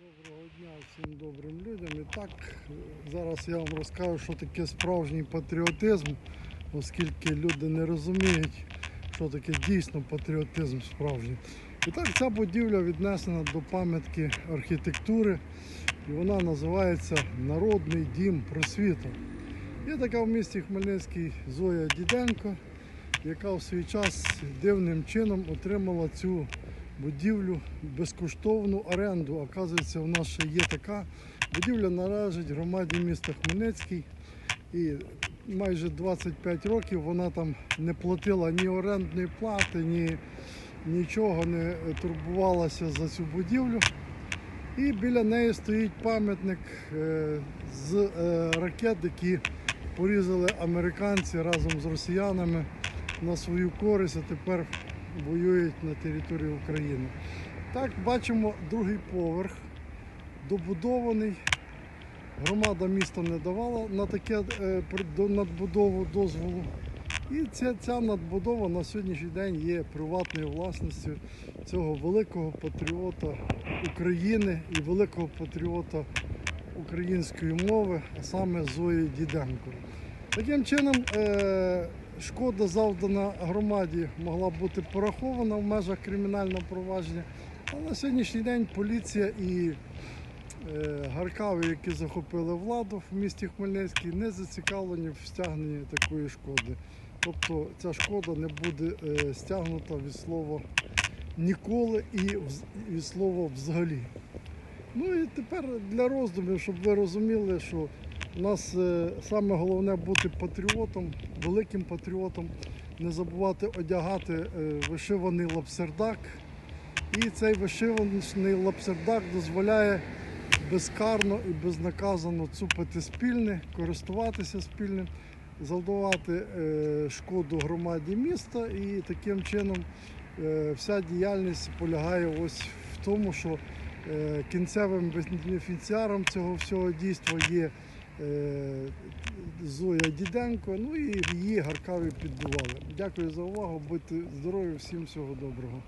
Доброго дня всім добрим людям. І так, зараз я вам розкажу, що таке справжній патріотизм, оскільки люди не розуміють, що таке дійсно патріотизм справжній. І так, ця будівля віднесена до пам'ятки архітектури, і вона називається Народний дім просвіта. Є така в місті Хмельницький Зоя Діденко, яка в свій час дивним чином отримала цю будівлю безкоштовну оренду. Оказується, в нас ще є така. Будівля належить громаді міста Хмельницький. І майже 25 років вона там не платила ні орендної плати, ні нічого не турбувалася за цю будівлю. І біля неї стоїть пам'ятник е, з е, ракет, які порізали американці разом з росіянами на свою користь, а тепер воюють на території України. Так, бачимо другий поверх, добудований. Громада міста не давала на таке е, надбудову дозволу. І ця, ця надбудова на сьогоднішній день є приватною власністю цього великого патріота України і великого патріота української мови, а саме Зої Діденко. Таким чином, е, шкода завдана громаді могла бути порахована в межах кримінального провадження. А на сьогоднішній день поліція і е, гаркави, які захопили владу в місті Хмельницький, не зацікавлені в стягненні такої шкоди. Тобто ця шкода не буде е, стягнута від слова ніколи і від слова взагалі. Ну і тепер для роздумів, щоб ви розуміли, що у нас е, саме головне бути патріотом, великим патріотом, не забувати одягати е, вишиваний лапсердак. І цей вишиваний лапсердак дозволяє безкарно і безнаказано цупити спільне, користуватися спільним, завдавати е, шкоду громаді міста. І таким чином вся діяльність полягає ось в тому, що кінцевим бенефіціаром цього всього дійства є Зоя Діденко, ну і її гаркаві піддували. Дякую за увагу, будьте здорові, всім всього доброго.